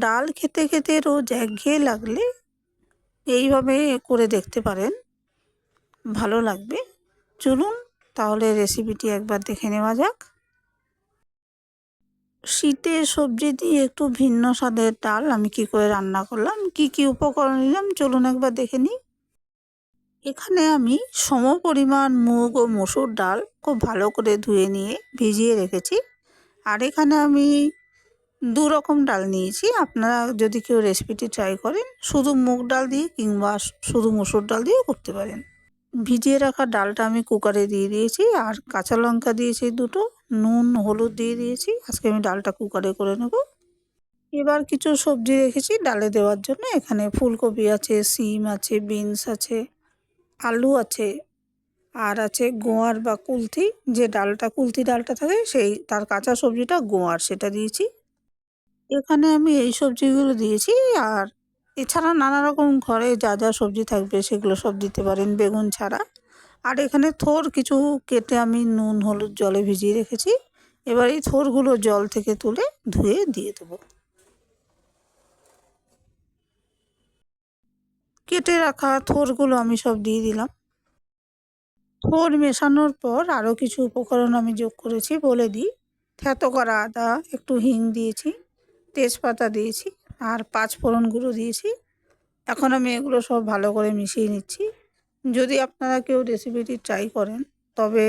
ডাল খেতে খেতে রোজ একঘেয়ে লাগলে এইভাবে করে দেখতে পারেন। ভালো লাগবে। চলুন তাহলে রেসিপিটি একবার দেখে নেওয়া যাক। শীতে সবজি দিয়ে একটু ভিন্ন স্বাদের ডাল আমি কি করে রান্না করলাম, কি কি উপকরণ নিলাম, চলুন একবার দেখে নিই। এখানে আমি সম পরিমাণ মুগ ও মসুর ডাল খুব ভালো করে ধুয়ে নিয়ে ভিজিয়ে রেখেছি। আর এখানে আমি দু রকম ডাল নিয়েছি। আপনারা যদি কেউ রেসিপিটি ট্রাই করেন, শুধু মুগ ডাল দিয়ে কিংবা শুধু মসুর ডাল দিয়েও করতে পারেন। ভিজিয়ে রাখা ডালটা আমি কুকারে দিয়ে দিয়েছি আর কাঁচা লঙ্কা দিয়েছি দুটো, নুন, হলুদ দিয়ে দিয়েছি। আজকে আমি ডালটা কুকারে করে নেব। এবার কিছু সবজি রেখেছি ডালে দেওয়ার জন্য। এখানে ফুলকপি আছে, সিম আছে, বিনস আছে, আলু আছে, আর আছে গোয়ার বা কুলথি। যে ডালটা, কুলথি ডালটা থাকে সেই, তার কাঁচা সবজিটা গোয়ার, সেটা দিয়েছি। এখানে আমি এই সবজিগুলো দিয়েছি আর এছাড়া নানা রকম ঘরে যা যা সবজি থাকবে সেগুলো সব দিতে পারেন বেগুন ছাড়া। আর এখানে থোর কিছু কেটে আমি নুন, হলুদ জলে ভিজিয়ে রেখেছি। এবার এই থোরগুলো জল থেকে তুলে ধুয়ে দিয়ে দেবো। কেটে রাখা থোরগুলো আমি সব দিয়ে দিলাম। থোর মেশানোর পর আরও কিছু উপকরণ আমি যোগ করেছি বলে দিই। থ্যাতো করা আদা, একটু হিং দিয়েছি। তেজপাতা দিয়েছি আর পাঁচ ফোড়ন গুঁড়ো দিয়েছি। এখন আমি এগুলো সব ভালো করে মিশিয়ে নিচ্ছি। যদি আপনারা কেউ রেসিপিটি ট্রাই করেন, তবে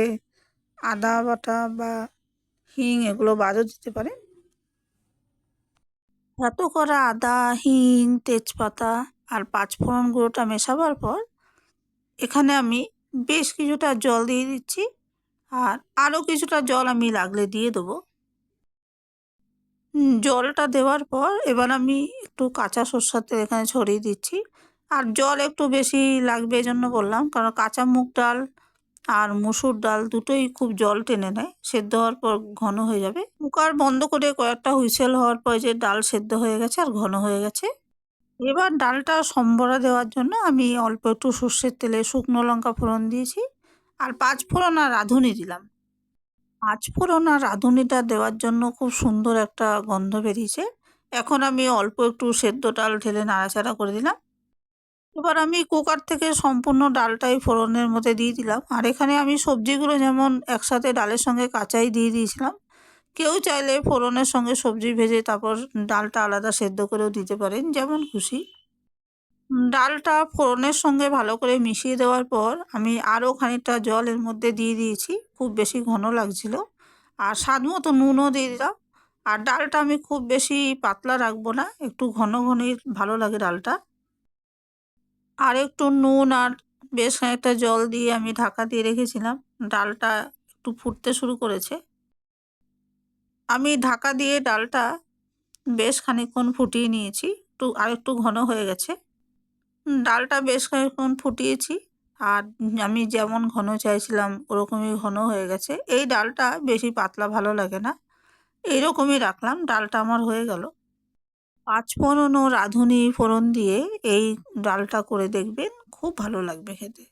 আদা বাটা বা হিং এগুলো বাদও দিতে পারেন। এত করা আদা, হিং, তেজপাতা আর পাঁচ ফোড়ন গুঁড়োটা মেশাবার পর এখানে আমি বেশ কিছুটা জল দিয়ে দিচ্ছি। আর আরও কিছুটা জল আমি লাগলে দিয়ে দেবো। জলটা দেওয়ার পর এবার আমি একটু কাঁচা সর্ষার তেল এখানে ছড়িয়ে দিচ্ছি। আর জল একটু বেশি লাগবে এই জন্য বললাম, কারণ কাঁচা মুগ ডাল আর মুসুর ডাল দুটোই খুব জল টেনে নেয়, সেদ্ধ হওয়ার পর ঘন হয়ে যাবে। কুকার বন্ধ করে কয়েকটা হুইসেল হওয়ার পর যে ডাল সেদ্ধ হয়ে গেছে আর ঘন হয়ে গেছে। এবার ডালটা সম্বরা দেওয়ার জন্য আমি অল্প একটু সর্ষের তেলে শুকনো লঙ্কা ফোড়ন দিয়েছি। আর পাঁচ ফোড়ন আর রাঁধুনি দিলাম। পাঁচ ফোড়ন আর রাঁধুনিটা দেওয়ার জন্য খুব সুন্দর একটা গন্ধ বেরিয়েছে। এখন আমি অল্প একটু সেদ্ধ ডাল ঢেলে নাড়াচাড়া করে দিলাম। এবার আমি কুকার থেকে সম্পূর্ণ ডালটাই ফোড়নের মধ্যে দিয়ে দিলাম। আর এখানে আমি সবজিগুলো যেমন একসাথে ডালের সঙ্গে কাঁচাই দিয়ে দিয়েছিলাম, কেউ চাইলে ফোড়নের সঙ্গে সবজি ভেজে তারপর ডালটা আলাদা সেদ্ধ করেও দিতে পারেন, যেমন খুশি ডালটা ফোড়নের সঙ্গে ভালো করে মিশিয়ে দেওয়ার পর আমি আরও খানিকটা জল এর মধ্যে দিয়ে দিয়েছি। খুব বেশি ঘন লাগছিল। আর স্বাদ মতো নুনও দিয়ে দিলাম। আর ডালটা আমি খুব বেশি পাতলা রাখব না। একটু ঘন ঘনই ভালো লাগে ডালটা। আর একটু নুন আর বেশ খানিকটা জল দিয়ে আমি ঢাকা দিয়ে রেখেছিলাম। ডালটা একটু ফুটতে শুরু করেছে। আমি ঢাকা দিয়ে ডালটা বেশ খানিকক্ষণ ফুটিয়ে নিয়েছি। একটু আর একটু ঘন হয়ে গেছে। ডালটা বেশ খানিকক্ষণ ফুটিয়েছি। আর আমি যেমন ঘন চাইছিলাম, ওরকমই ঘন হয়ে গেছে। এই ডালটা বেশি পাতলা ভালো লাগে না। এইরকমই রাখলাম, ডালটা আমার হয়ে গেল। পাঁচ ফোড়ন ও রাঁধুনি ফোড়ন দিয়ে এই ডালটা করে দেখবেন, খুব ভালো লাগবে খেতে।